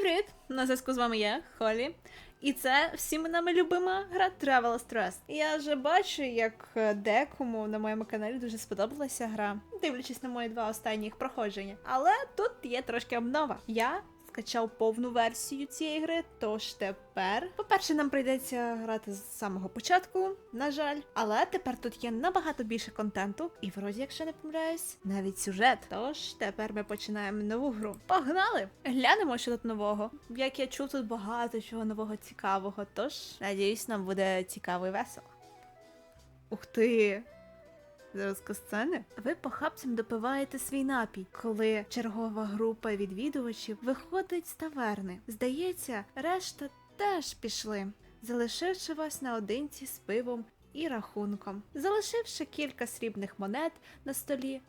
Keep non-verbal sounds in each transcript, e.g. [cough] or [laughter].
Привіт! На зв'язку з вами я, Холі. І це всіми нами любима гра Travel Stress. Я вже бачу, як е, декому на моєму каналі дуже сподобалася гра, дивлячись на мої два останніх проходження. Але тут є трошки обнова. Я скачав повну версію цієї гри, тож тепер, по-перше, нам прийдеться грати з самого початку, на жаль. Але тепер тут є набагато більше контенту, і вроді, якщо не помиляюсь, навіть сюжет. Тож тепер ми починаємо нову гру. Погнали! Глянемо, що тут нового. Як я чув, тут багато чого нового цікавого. Тож, надіюсь, нам буде цікаво і весело. Ух ти! Зараз сцени. Ви похапцем допиваєте свій напій, коли чергова група відвідувачів виходить з таверни. Здається, решта теж пішли, залишивши вас наодинці з пивом і рахунком, залишивши кілька срібних монет на столі.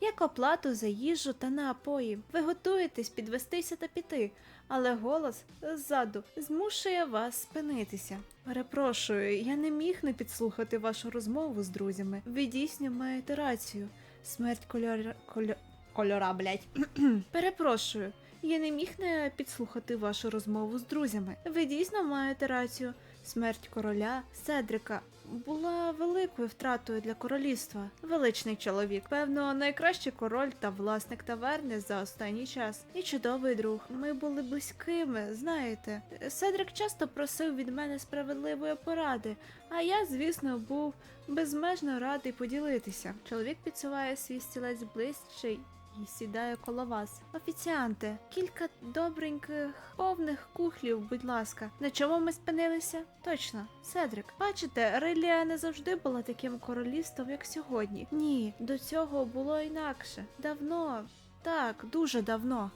Як оплату за їжу та напої, ви готуєтесь підвестися та піти, але голос ззаду змушує вас спинитися. Перепрошую, я не міг не підслухати вашу розмову з друзями. Ви дійсно маєте рацію. Смерть кольора... Кольо... кольора, блять. [clears throat] Перепрошую, я не міг не підслухати вашу розмову з друзями. Ви дійсно маєте рацію. Смерть короля Седрика була великою втратою для королівства. Величний чоловік, певно, найкращий король та власник таверни за останній час. І чудовий друг. Ми були близькими, знаєте. Седрик часто просив від мене справедливої поради, а я, звісно, був безмежно радий поділитися. Чоловік підсуває свій стілець ближче і сідає коло вас. Офіціанте, кілька добреньких повних кухлів, будь ласка. На чому ми спинилися? Точно, Седрик. Бачите, Релія не завжди була таким королівством, як сьогодні. Ні, до цього було інакше. Давно, так, дуже давно.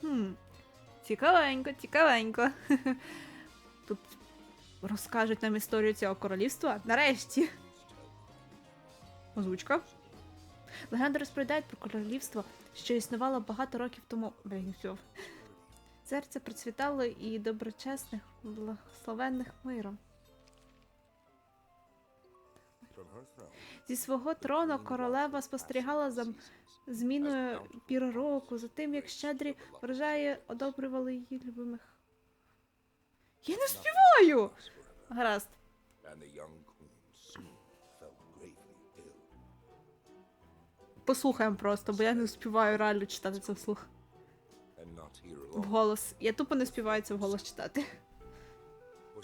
Хм. Цікавенько, цікавенько. [laughs] Тут розкажуть нам історію цього королівства. Нарешті. Озвучка. Легенди розповідають про королівство, що існувало багато років тому. Блін, все. Серце процвітало і доброчесних, благословенних миром. Зі свого трону королева спостерігала за зміною пір року, за тим, як щедрі врожаї одобрювали її любимих. Я не співаю! Гаразд. Послухаємо просто, бо я не успіваю реально читати це вслух. Alone. Вголос. Я тупо не співаю це вголос читати. A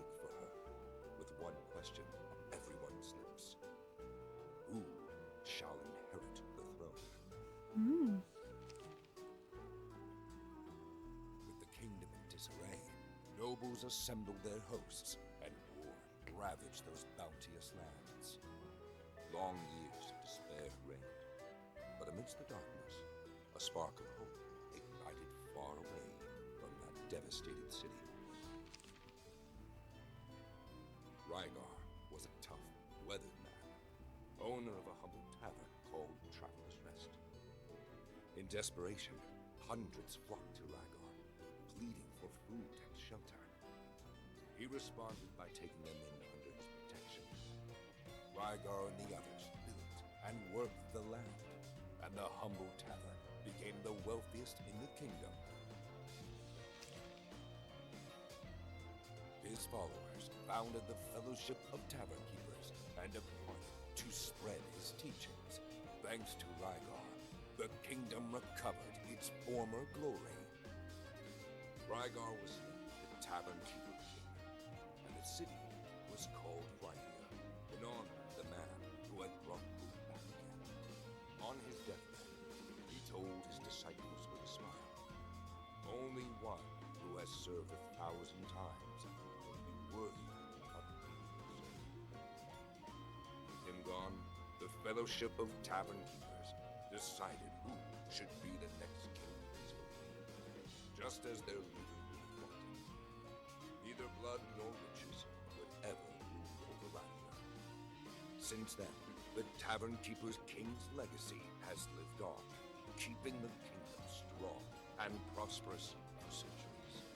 wake for her, with the kingdom in disarray, nobles assembled their hosts, ravaged those bounteous lands. Long years of despair reigned, but amidst the darkness, a spark of hope ignited far away from that devastated city. Rygar was a tough, weathered man, owner of a humble tavern called Traveler's Rest. In desperation, hundreds flocked to Rygar, pleading for food and shelter. He responded by taking them in under his protection. Rygar and the others built and worked the land, and the humble tavern became the wealthiest in the kingdom. His followers founded the Fellowship of Tavern Keepers and appointed to spread his teachings. Thanks to Rygar, the kingdom recovered its former glory. Rygar was the Tavern Keeper On his deathbed, he told his disciples with a smile, Only one who has served a thousand times will be worthy of served. With him gone, the Fellowship of Tavern Keepers decided who should be the next king of Israel. Just as their leader wanted. Neither blood nor riches would ever rule over Rania. Since then, the Tavern Keeper's king's legacy has lived on, keeping the kingdom strong and prosperous for centuries.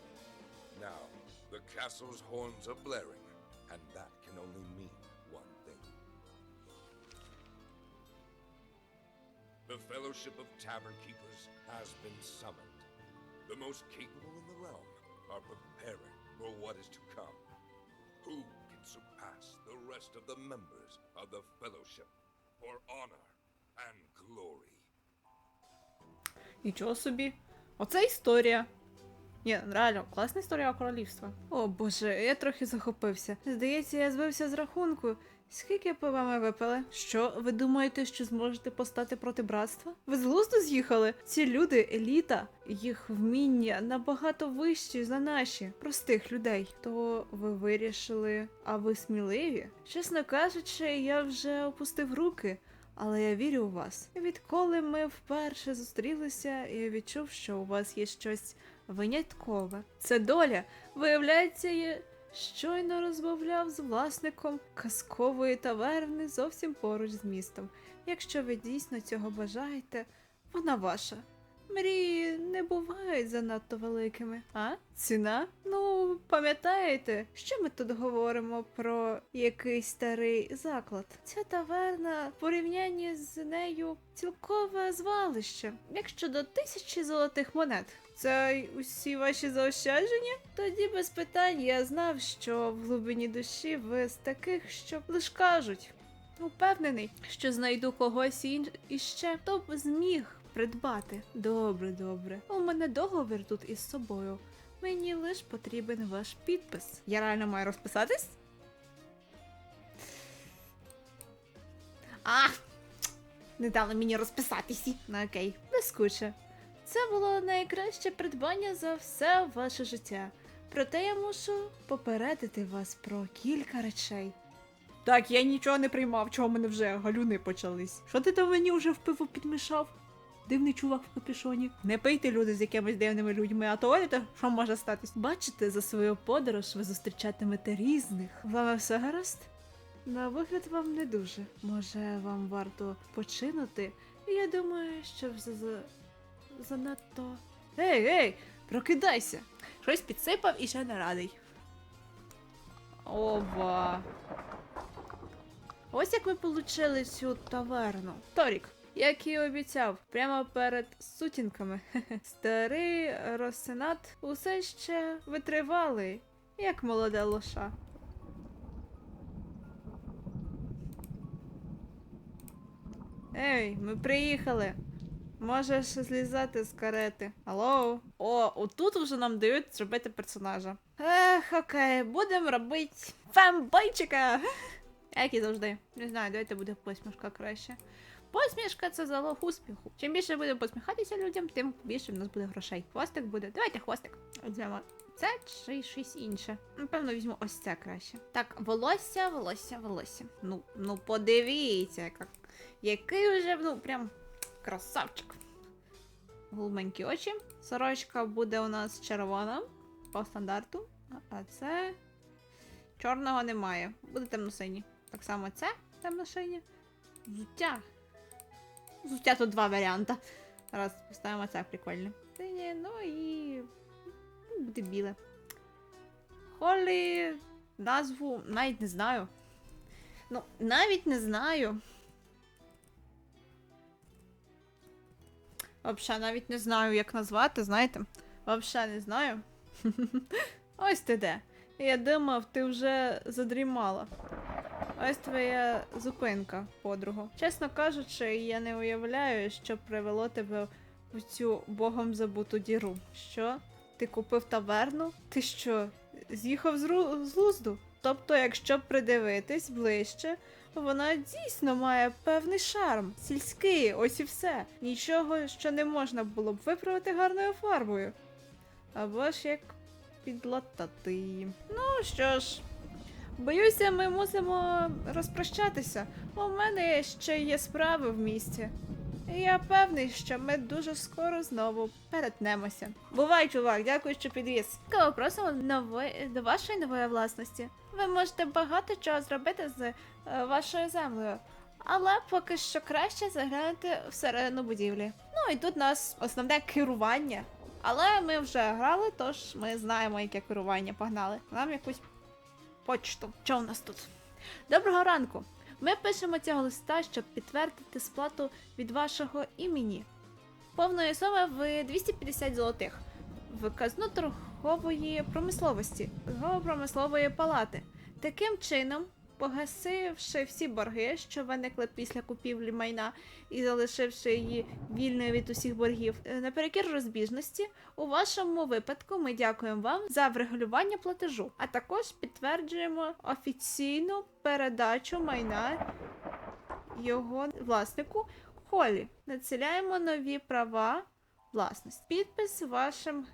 Now, the castle's horns are blaring, and that can only mean one thing. The Fellowship of Tavern Keepers has been summoned. The most capable in the realm are preparing for what is to come. Who surpass the rest of the members of the Fellowship for honor and glory? Нічого собі. Оце історія. Ні, реально, класна історія королівства. О боже, я трохи захопився. Здається, я збився з рахунку. Скільки пива ми випили? Що, ви думаєте, що зможете постати проти братства? Ви з глузду з'їхали? Ці люди еліта, їх вміння набагато вищі за наші, простих людей. То ви вирішили, а ви сміливі? Чесно кажучи, я вже опустив руки. Але я вірю у вас. Відколи ми вперше зустрілися, я відчув, що у вас є щось виняткове. Це доля. Виявляється, я щойно розмовляв з власником казкової таверни зовсім поруч з містом. Якщо ви дійсно цього бажаєте, вона ваша. Мрії не бувають занадто великими. А? Ціна? Ну, пам'ятаєте, що ми тут говоримо про якийсь старий заклад? Ця таверна в порівнянні з нею цілкове звалище. Як щодо тисячі золотих монет. Це усі ваші заощадження? Тоді без питань я знав, що в глибині душі ви з таких, що лиш кажуть. Упевнений, що знайду когось ін... іще, хто б зміг придбати. Добре, добре. У мене договір тут із собою. Мені лиш потрібен ваш підпис. Я реально маю розписатись? А! Не дали мені розписатися. Ну окей, блискуче. Це було найкраще придбання за все ваше життя. Проте я мушу попередити вас про кілька речей. Так, я нічого не приймав, чого в мене вже галюни почались. Що ти там мені вже в пиво підмішав? Дивний чувак в капюшоні. Не пийте люди з якимись дивними людьми, а то оліте, що може статись. Бачите, за свою подорож ви зустрічатимете різних. Вами все гаразд? На вигляд вам не дуже. Може, вам варто починути? Я думаю, що за... занадто. Ей, ей, прокидайся! Щось підсипав і ще не радий. Ова. Ось як ми получили цю таверну. Торік, як і обіцяв, прямо перед сутінками. [laughs] Старий Росенат усе ще витривалий, як молода лоша. Ей, ми приїхали. Можеш злізати з карети. Алло? О, отут вже нам дають зробити персонажа. Ех, окей, будемо робити фембойчика. Як і завжди. Не знаю, давайте буде посмішка краще. Посмішка це залог успіху. Чим більше будемо посміхатися людям, тим більше в нас буде грошей. Хвостик буде. Давайте хвостик. Візьмемо це чи щось інше. Напевно, візьму ось це краще. Так, волосся, волосся, волосся. Ну, ну подивіться, як, який вже, ну, прям красавчик. Голубенькі очі. Сорочка буде у нас червона по стандарту. А це чорного немає. Буде темно-синій. Так само це темно-синє. Взуття. Взуття тут два варіанти. Раз поставимо це прикольне. Синє, ну і. Буде біле. Холі. Назву навіть не знаю. Ну, навіть не знаю. Вообще навіть не знаю, як назвати, знаєте? Вообще не знаю. [laughs] Ось ти де. Я думав, ти вже задрімала. Ось твоя зупинка, подруга. Чесно кажучи, я не уявляю, що привело тебе в цю богом забуту діру. Що? Ти купив таверну? Ти що, з'їхав з, з глузду? Тобто, якщо придивитись ближче, вона дійсно має певний шарм. Сільський, ось і все. Нічого, що не можна було б виправити гарною фарбою. Або ж як підлатати. Ну що ж, боюся, ми мусимо розпрощатися. У мене ще є справи в місті. І я певний, що ми дуже скоро знову перетнемося. Бувай, чувак, дякую, що підвіз. Кого просимо нової, до вашої нової власності. Ви можете багато чого зробити з е, вашою землею. Але поки що краще заглянути всередину будівлі. Ну і тут у нас основне керування. Але ми вже грали, тож ми знаємо, яке керування погнали. Нам якусь почту. Що у нас тут? Доброго ранку! Ми пишемо цього листа, щоб підтвердити сплату від вашого імені. Повної суми в 250 золотих казну торгової промисловості, торгово-промислової палати. Таким чином, погасивши всі борги, що виникли після купівлі майна, і залишивши її вільною від усіх боргів, е, наперекір розбіжності, у вашому випадку ми дякуємо вам за врегулювання платежу, а також підтверджуємо офіційну передачу майна його власнику Холі. Надсіляємо нові права власності. Підпис вашим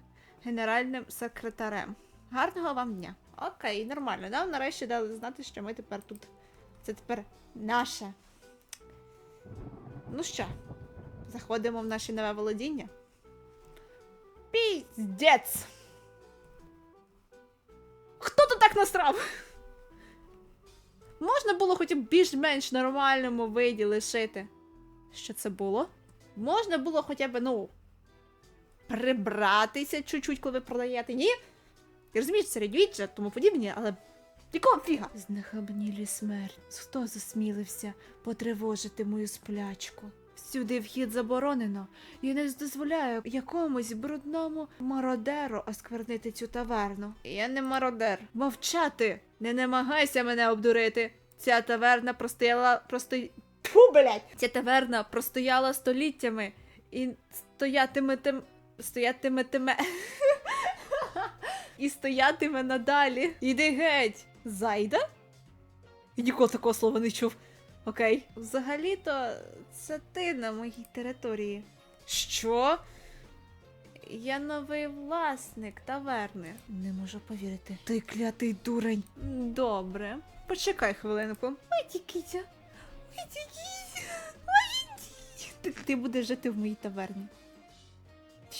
генеральним секретарем. Гарного вам дня. Окей, нормально. Нам нарешті дали знати, що ми тепер тут. Це тепер наше. Ну що, заходимо в наше нове володіння. Піздець! Хто тут так насрав? Можна було хоч в більш-менш нормальному виді лишити. Що це було? Можна було хоча б, ну, прибратися чуть-чуть, коли ви продаєте. Ні? Ти розумієш, середньовіччя, тому подібне, але якого фіга? Знахабнілі смерть. Хто засмілився потривожити мою сплячку? Всюди вхід заборонено. Я не дозволяю якомусь брудному мародеру осквернити цю таверну. Я не мародер. Мовчати! Не намагайся мене обдурити. Ця таверна простояла просто. Фу, блять! Ця таверна простояла століттями і стоятиме тим. Стоятиме і стоятиме надалі. Іди геть! Зайда? Я ніколи такого слова не чув. Окей. Взагалі-то це ти на моїй території. Що? Я новий власник таверни. Не можу повірити. Ти клятий дурень. Добре. Почекай хвилинку. Ой, кітя. Ой, кітя. Ой, ти, ти будеш жити в моїй таверні.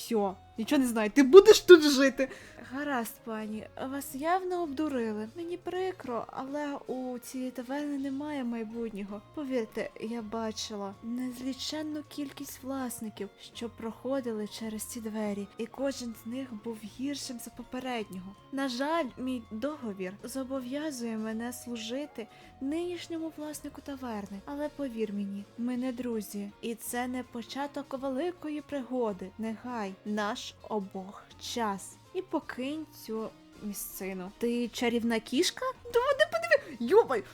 Все, нічого не знаю, ти будеш тут жити. Гаразд, пані, вас явно обдурили. Мені прикро, але у цієї таверни немає майбутнього. Повірте, я бачила незліченну кількість власників, що проходили через ці двері, і кожен з них був гіршим за попереднього. На жаль, мій договір зобов'язує мене служити нинішньому власнику таверни. Але повір мені, ми не друзі, і це не початок великої пригоди. Нехай наш обох час. І покинь цю місцину. Ти чарівна кішка? Доводи подиви. Йобай!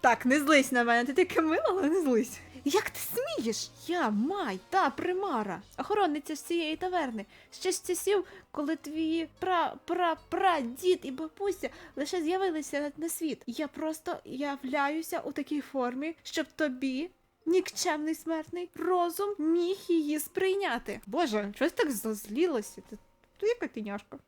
Так, не злись на мене, ти таке мила, але не злись. Як ти смієш? Я май, та примара, охоронниця з цієї таверни. Ще з часів, коли твої пра пра пра дід і бабуся лише з'явилися на світ. Я просто являюся у такій формі, щоб тобі. Нікчемний смертний розум міг її сприйняти. Боже, щось так зазлілося. Ти, то яка тиняшка.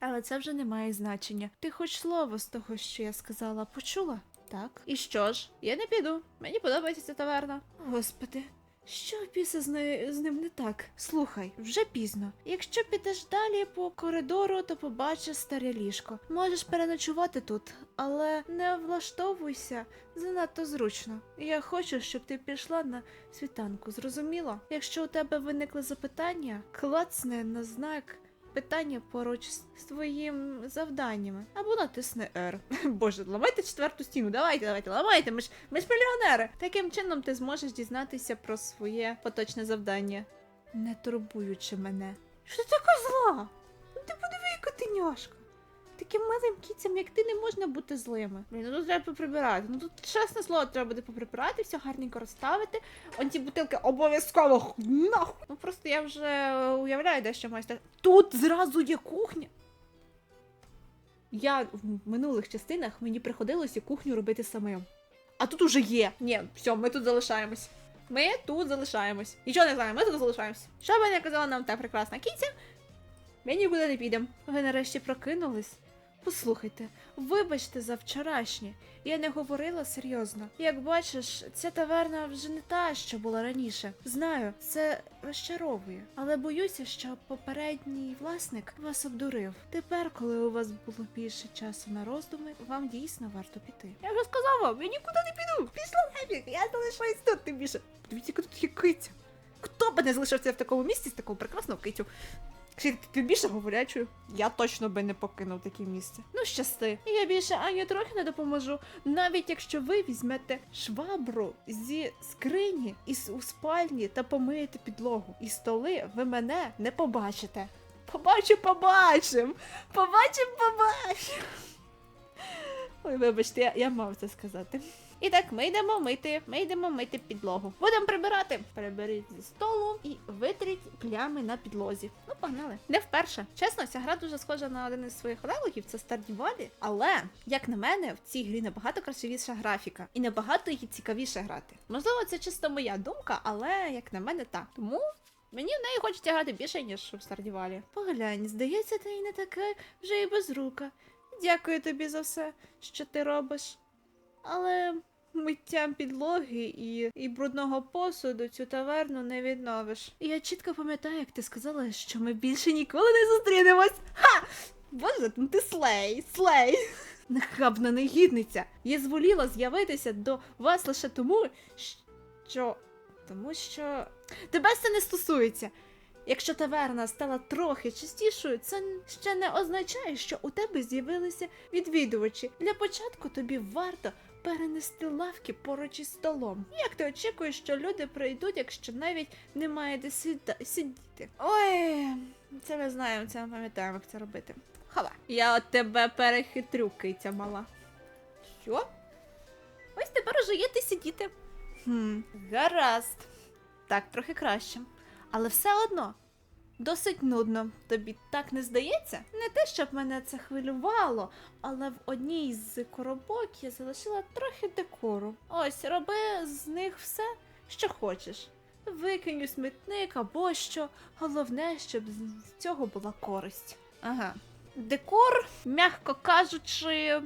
Але це вже не має значення. Ти хоч слово з того, що я сказала, почула? Так. І що ж? Я не піду. Мені подобається ця таверна. Господи. Що в з, не... з ним не так? Слухай, вже пізно. Якщо підеш далі по коридору, то побачиш старе ліжко. Можеш переночувати тут, але не влаштовуйся занадто зручно. Я хочу, щоб ти пішла на світанку, зрозуміло? Якщо у тебе виникли запитання, клацни на знак питання поруч з твоїм завданнями. Або натисни R. [laughs] Боже, ламайте четверту стіну. Давайте, давайте, ламайте. Ми ж ми ж мільйонери. Таким чином ти зможеш дізнатися про своє поточне завдання, не турбуючи мене. Що ти така зла? Ну ти подиви, яка ти няшка. Таким милим кіцям, як ти, не можна бути злими. Блін, ну тут треба поприбирати. Ну тут чесне слово, треба буде поприбирати, все гарненько розставити. Он ті бутилки обов'язково нахуй. Ну просто я вже е, уявляю, де що майстер. Тут зразу є кухня. Я в минулих частинах мені приходилося кухню робити самим. А тут уже є. Ні, все, ми тут залишаємось. Ми тут залишаємось. Нічого не знаємо, ми тут залишаємось. Що би не казала нам та прекрасна кіця, ми нікуди не підемо. Ви нарешті прокинулись? Послухайте, вибачте за вчорашнє. Я не говорила серйозно. Як бачиш, ця таверна вже не та, що була раніше. Знаю, це розчаровує, але боюся, що попередній власник вас обдурив. Тепер, коли у вас було більше часу на роздуми, вам дійсно варто піти. Я вже сказав вам, я нікуди не піду. Пішла нафіг, я залишаюсь тут тим більше. Дивіться, яка тут є киця. Хто б не залишився в такому місці з такого прекрасного кицю? Ти більше говорячою? Я точно би не покинув таке місце. Ну, щасти. Я більше ані трохи не допоможу. Навіть якщо ви візьмете швабру зі скрині із у спальні та помиєте підлогу і столи, ви мене не побачите. Побачу, побачим! Побачим, побачим! Ой, вибачте, я, я мав це сказати. І так, ми йдемо мити, ми йдемо мити підлогу. Будемо прибирати. Приберіть зі столу і витріть плями на підлозі. Ну, погнали. Не вперше. Чесно, ця гра дуже схожа на один із своїх аналогів, це Stardew Valley. Але, як на мене, в цій грі набагато красивіша графіка і набагато її цікавіше грати. Можливо, це чисто моя думка, але як на мене, так. Тому. Мені в неї хочеться грати більше, ніж в Valley. Поглянь, здається, ти і не така вже і безрука. Дякую тобі за все, що ти робиш. Але миттям підлоги і, і брудного посуду цю таверну не відновиш. І я чітко пам'ятаю, як ти сказала, що ми більше ніколи не зустрінемось. Ха! Боже, ну ти слей, слей. [laughs] Нахабна негідниця. Я зволіла з'явитися до вас лише тому, що. Тому що. Тебе це не стосується. Якщо таверна стала трохи чистішою, це ще не означає, що у тебе з'явилися відвідувачі. Для початку тобі варто перенести лавки поруч із столом. Як ти очікуєш, що люди прийдуть, якщо навіть немає де сіда- сидіти? Ой, це ми знаємо, це ми пам'ятаємо, як це робити. Хава. Я от тебе перехитрю, киця мала. Що? Ось тепер уже є ти сидіти. Хм, гаразд. Так, трохи краще. Але все одно досить нудно. Тобі так не здається? Не те, щоб мене це хвилювало, але в одній з коробок я залишила трохи декору. Ось, роби з них все, що хочеш. Викинь у смітник або що. Головне, щоб з цього була користь. Ага. Декор, м'яко кажучи,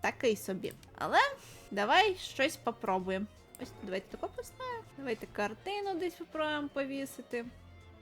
такий собі. Але давай щось попробуємо. Ось давайте тако поставимо. Давайте картину десь попробуємо повісити.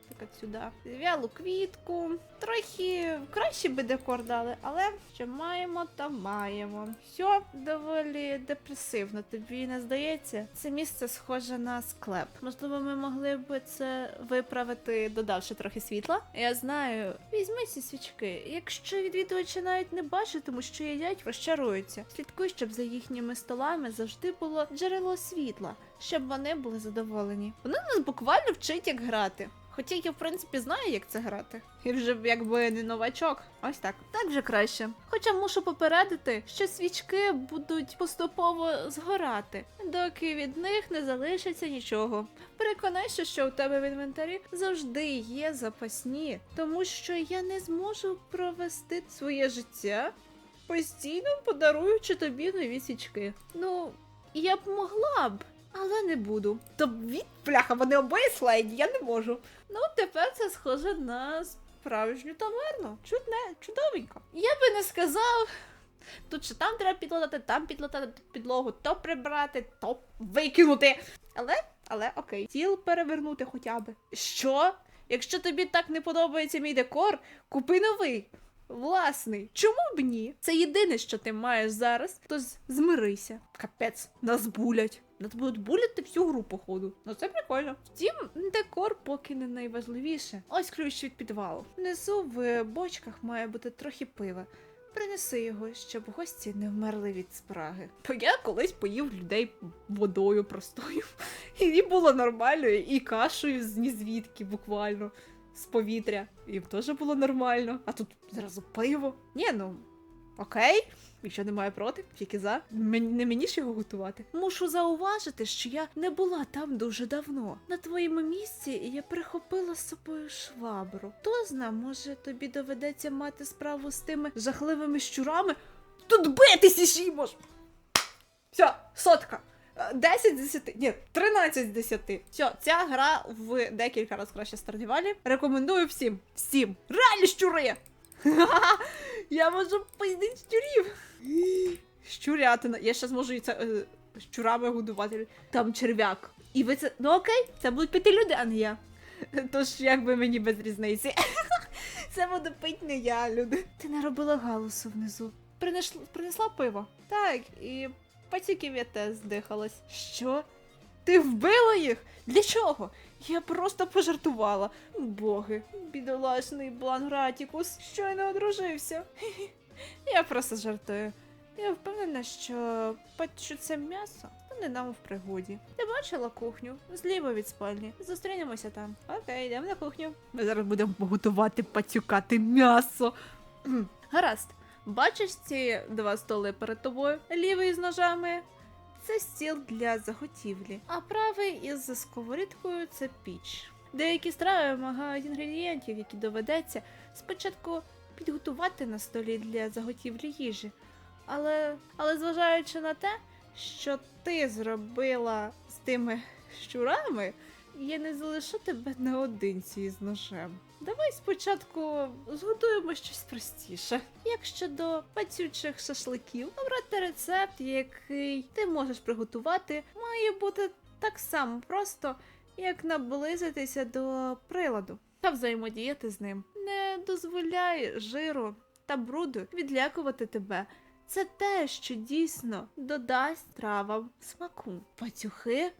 Так от сюди. Вялу квітку. Трохи краще би декор дали, але що маємо, то маємо. Все доволі депресивно, тобі не здається? Це місце схоже на склеп. Можливо, ми могли б це виправити, додавши трохи світла. Я знаю, візьми ці свічки. Якщо відвідувачі навіть не бачать, тому що їдять, розчаруються. Слідкуй, щоб за їхніми столами завжди було джерело світла, щоб вони були задоволені. Вони нас буквально вчить, як грати. Хоча я, в принципі, знаю, як це грати. І вже якби не новачок. Ось так. Так вже краще. Хоча мушу попередити, що свічки будуть поступово згорати, доки від них не залишиться нічого. Переконайся, що у тебе в інвентарі завжди є запасні, тому що я не зможу провести своє життя постійно подаруючи тобі нові свічки. Ну, я б могла б. Але не буду. То від пляха, вони обоє слайді, я не можу. Ну, тепер це схоже на справжню таверну. Чудне, чудовенько. Я би не сказав. Тут що там треба підлатати, там підлатати підлогу, то прибрати, то викинути. Але, але окей, стіл перевернути хоча б. Що? Якщо тобі так не подобається мій декор, купи новий. Власний, чому б ні? Це єдине, що ти маєш зараз, то змирися. Капець, нас булять. Нас будуть буляти всю гру, походу. Ну це прикольно. Втім, декор поки не найважливіше. Ось ключ від підвалу. Внизу в бочках має бути трохи пива. Принеси його, щоб гості не вмерли від спраги. Бо я колись поїв людей водою простою. [laughs] І їм було нормально, і кашею з нізвідки буквально з повітря. Їм теж було нормально. А тут зразу пиво. Ні, ну окей. Якщо немає проти, тільки за. Мені не мені ж його готувати. Мушу зауважити, що я не була там дуже давно. На твоєму місці я прихопила з собою швабру. Хто зна, може тобі доведеться мати справу з тими жахливими щурами. Тут битися ще й мож. Все, сотка. Е, 10 з 10. Ні, 13 з 10. Все, ця гра в декілька разів краще Стардівалі. Рекомендую всім. Всім. Реально щури! [laughs] Я можу поїздити щурів. Щурятина. Я ще зможу це е, щурами годувати. Там черв'як. І ви це. Ну окей, це будуть пити люди, а не я. Тож якби мені без різниці. [laughs] Це буду пить не я, люди. Ти не робила галусу внизу. Принесла, принесла пиво. Так, і пацюків я теж здихалась. Що? Ти вбила їх? Для чого? Я просто пожартувала. Боги, бідолашний Блангратікус щойно одружився. [laughs] Я просто жартую. Я впевнена, що печу це м'ясо стане нам в пригоді. Ти бачила кухню? Зліва від спальні. Зустрінемося там. Окей, йдемо на кухню. Ми зараз будемо готувати пацюкати м'ясо. [clears throat] Гаразд. Бачиш ці два столи перед тобою? Лівий з ножами це стіл для заготівлі, а правий із сковорідкою це піч. Деякі страви вимагають інгредієнтів, які доведеться спочатку підготувати на столі для заготівлі їжі. Але, але зважаючи на те, що ти зробила з тими щурами, я не залишу тебе наодинці із ножем. Давай спочатку зготуємо щось простіше. Як щодо пацючих шашликів, обрати рецепт, який ти можеш приготувати, має бути так само просто, як наблизитися до приладу та взаємодіяти з ним. Не дозволяй жиру та бруду відлякувати тебе. Це те, що дійсно додасть травам смаку. Пацюхи?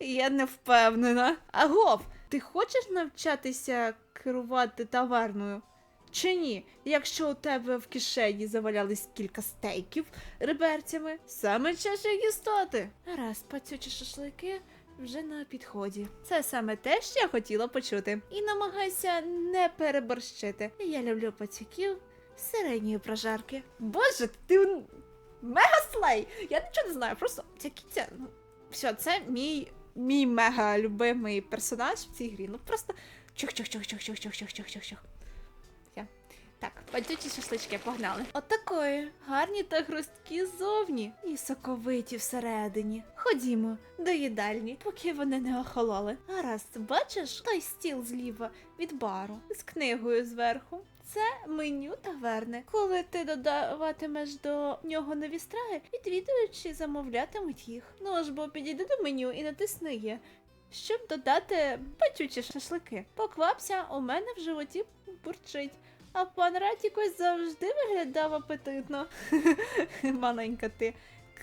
Я не впевнена. Агов, ти хочеш навчатися керувати таверною? Чи ні, якщо у тебе в кишені завалялись кілька стейків реберцями, саме час їх дістати. Раз, пацючі шашлики вже на підході. Це саме те, що я хотіла почути. І намагайся не переборщити. Я люблю пацюків середньої прожарки. Боже, ти м- мега слей! Я нічого не знаю, просто ця кіця. Ну, все, це мій, мій мега любимий персонаж в цій грі. Ну просто чух-чух-чух-чух-чух-чух-чух-чух-чух. Все. Так, пойдуть шашлички, погнали. Отакої. Гарні та хрусткі зовні і соковиті всередині. Ходімо до їдальні, поки вони не охололи. Гаразд, бачиш той стіл зліва від бару з книгою зверху. Це меню таверни. Коли ти додаватимеш до нього нові страви, відвідувачі замовлятимуть їх. Ну ж бо підійди до меню і натисни є, щоб додати печучі шашлики. Поквапся, у мене в животі бурчить. А пан Ратікось завжди виглядав апетитно. [laughs] Маленька ти.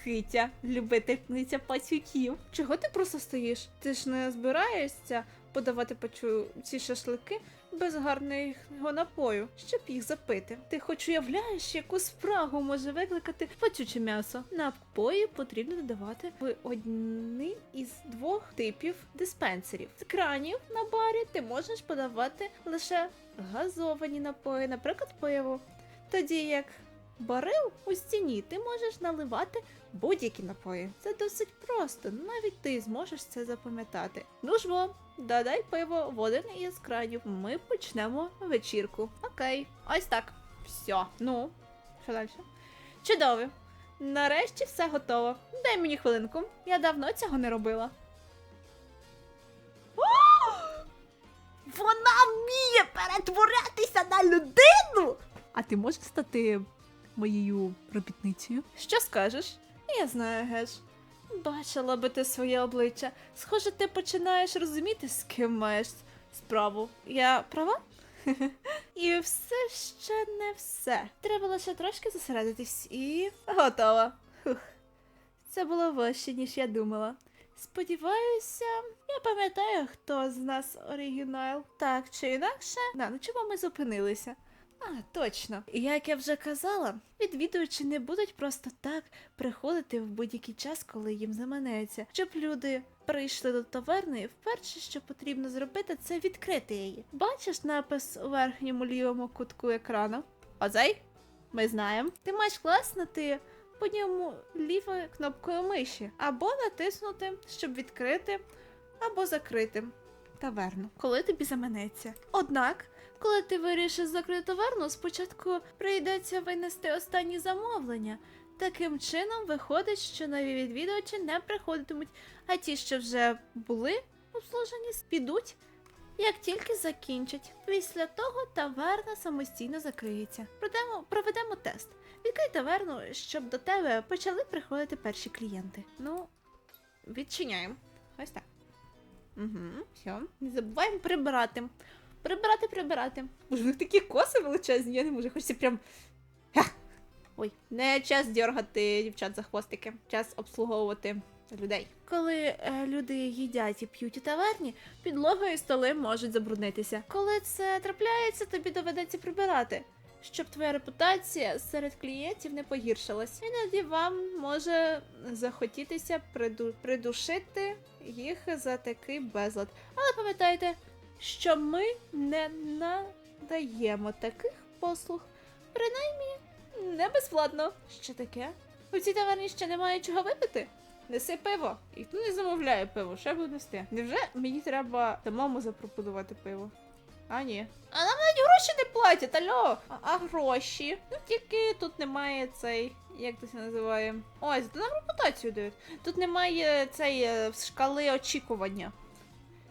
Китя, любительниця пацюків. Чого ти просто стоїш? Ти ж не збираєшся подавати пачу ці шашлики без гарного напою, щоб їх запити. Ти хоч уявляєш, яку спрагу може викликати пачуче м'ясо. Напої потрібно додавати в один із двох типів диспенсерів. З кранів на барі ти можеш подавати лише газовані напої, наприклад, пиво. Тоді як барил у стіні ти можеш наливати будь-які напої. Це досить просто, навіть ти зможеш це запам'ятати. Ну ж бо, додай пиво в один із кранів. Ми почнемо вечірку. Окей, ось так. Все. Ну, що далі? Чудово. Нарешті все готово. Дай мені хвилинку. Я давно цього не робила. Вона вміє перетворятися на людину. А ти можеш стати моєю робітницею? Що скажеш? Я знаю, Геш. Бачила би ти своє обличчя. Схоже, ти починаєш розуміти, з ким маєш справу. Я права? [laughs] І все ще не все. Треба лише трошки зосередитись і готова. Фух. Це було важче, ніж я думала. Сподіваюся, я пам'ятаю, хто з нас оригінал. Так чи інакше, на на чому ми зупинилися? А, точно. Як я вже казала, відвідувачі не будуть просто так приходити в будь-який час, коли їм заманеться. Щоб люди прийшли до таверни, вперше, що потрібно зробити, це відкрити її. Бачиш напис у верхньому лівому кутку екрану? Оцей? Ми знаємо. Ти маєш класнути по ньому лівою кнопкою миші, або натиснути, щоб відкрити, або закрити таверну, коли тобі заманеться. Однак, коли ти вирішиш закрити таверну, спочатку прийдеться винести останні замовлення. Таким чином виходить, що нові відвідувачі не приходитимуть, а ті, що вже були обслужені, підуть, як тільки закінчать. Після того таверна самостійно закриється. Проведемо, проведемо тест. Відкрий таверну, щоб до тебе почали приходити перші клієнти. Ну, відчиняємо. Ось так. Угу, все. Не забуваємо прибирати. Прибирати, прибирати. Боже, у них такі коси величезні, я не можу. Хочеться прям. Ха! Ой, не час дергати дівчат за хвостики. Час обслуговувати людей. Коли е, люди їдять і п'ють у таверні, підлога і столи можуть забруднитися. Коли це трапляється, тобі доведеться прибирати. Щоб твоя репутація серед клієнтів не погіршилась. Іноді вам може захотітися приду- придушити їх за такий безлад. Але пам'ятайте, що ми не надаємо таких послуг, принаймні не безплатно. Що таке? У цій таверні ще немає чого випити? Неси пиво. І хто не замовляє пиво, ще буду нести. Невже мені треба самому запропонувати пиво? А ні. А нам навіть гроші не платять, альо! А, а гроші? Ну тільки тут немає цей. Як це називає? Ой, зато нам репутацію дають. Тут немає цей е, шкали очікування.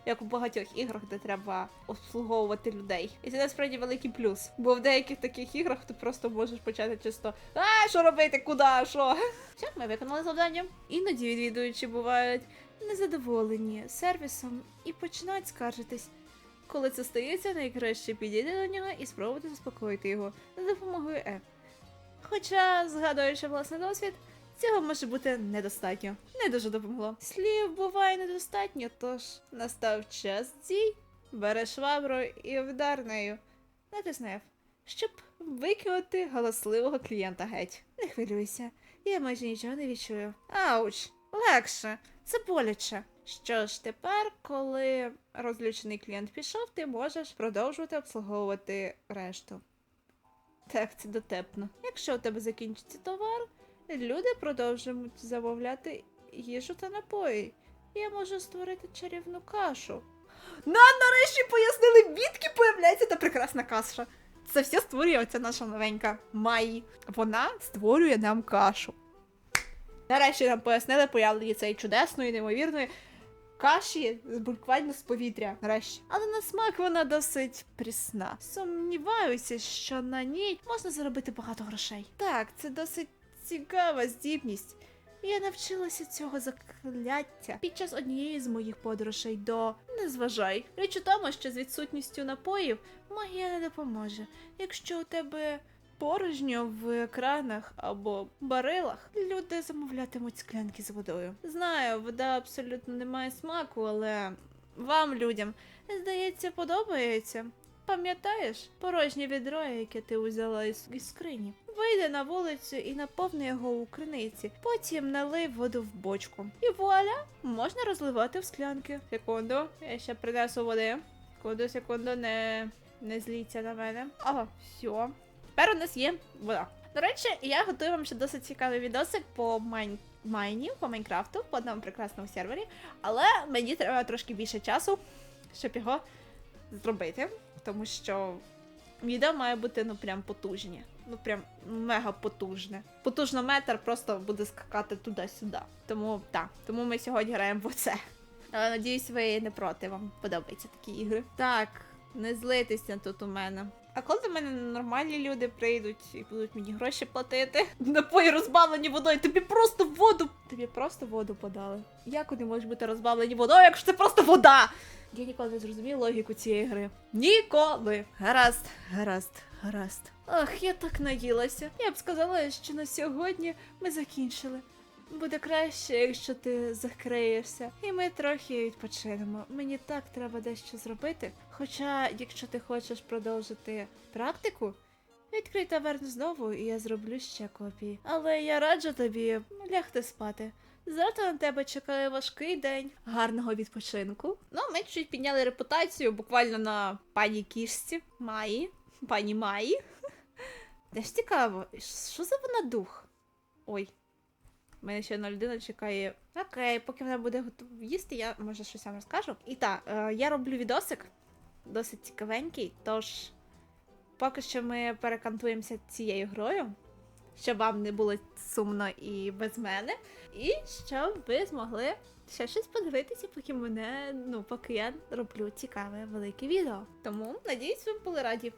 Як у багатьох іграх, де треба обслуговувати людей. І це насправді великий плюс. Бо в деяких таких іграх ти просто можеш почати чисто А, що робити? Куди? Що? Все, ми виконали завдання. Іноді відвідувачі бувають незадоволені сервісом і починають скаржитись. Коли це стається, найкраще підійти до нього і спробувати заспокоїти його за допомогою Е. Хоча, згадуючи власний досвід, цього може бути недостатньо. Не дуже допомогло. Слів буває недостатньо, тож настав час дій. Бере швабру і вдар нею. Натисни F, щоб викинути галасливого клієнта геть. Не хвилюйся, я майже нічого не відчую. Ауч, легше, це боляче. Що ж, тепер, коли розлючений клієнт пішов, ти можеш продовжувати обслуговувати решту. Так, це дотепно. Якщо у тебе закінчиться товар, люди продовжують замовляти їжу та напої. Я можу створити чарівну кашу. Нам нарешті пояснили, відки появляється та прекрасна каша. Це все створює оця наша новенька Майї. Вона створює нам кашу. Нарешті нам пояснили появлення цієї чудесної, неймовірної каші буквально з повітря. Нарешті. Але на смак вона досить прісна. Сумніваюся, що на ній можна заробити багато грошей. Так, це досить цікава здібність. Я навчилася цього закляття під час однієї з моїх подорожей до не зважай. Річ у тому, що з відсутністю напоїв магія не допоможе. Якщо у тебе порожньо в кранах або барилах, люди замовлятимуть склянки з водою. Знаю, вода абсолютно не має смаку, але вам, людям, здається, подобається. Пам'ятаєш порожнє відро, яке ти узяла із, із скрині? Вийди на вулицю і наповни його у криниці. Потім налий воду в бочку. І вуаля, можна розливати в склянки. Секунду, я ще принесу води. Секунду, секунду, не, не зліться на мене. Ага, все. Тепер у нас є вода. До речі, я готую вам ще досить цікавий відосик по майн... майні, по Майнкрафту, по одному прекрасному сервері. Але мені треба трошки більше часу, щоб його зробити. Тому що відео має бути ну прям потужні. Ну прям мега потужне. Потужнометр просто буде скакати туди-сюди. Тому так, тому ми сьогодні граємо в оце. Але надіюсь, ви не проти, вам подобаються такі ігри. Так, не злитися тут у мене. А коли до мене нормальні люди прийдуть і будуть мені гроші платити? Напої розбавлені водою, тобі просто воду. Тобі просто воду подали. Як вони можуть бути розбавлені водою, якщо це просто вода? Я ніколи не зрозумію логіку цієї гри. Ніколи. Гаразд, гаразд, гаразд. Ах, я так наїлася. Я б сказала, що на сьогодні ми закінчили. Буде краще, якщо ти закриєшся, і ми трохи відпочинемо. Мені так треба дещо зробити. Хоча, якщо ти хочеш продовжити практику, відкрий таверну знову, і я зроблю ще копії. Але я раджу тобі лягти спати. Завтра на тебе чекає важкий день гарного відпочинку. Ну, ми чуть підняли репутацію буквально на пані кішці Маї. Пані Маї. Теж цікаво, що за вона дух? Ой. У мене ще одна людина чекає. Окей, поки вона буде готова їсти, я може щось вам розкажу. І так, е, я роблю відосик досить цікавенький, тож поки що ми перекантуємося цією грою, щоб вам не було сумно і без мене. І щоб ви змогли ще щось подивитися, поки мене, ну, поки я роблю цікаве велике відео. Тому надіюсь, ви були раді.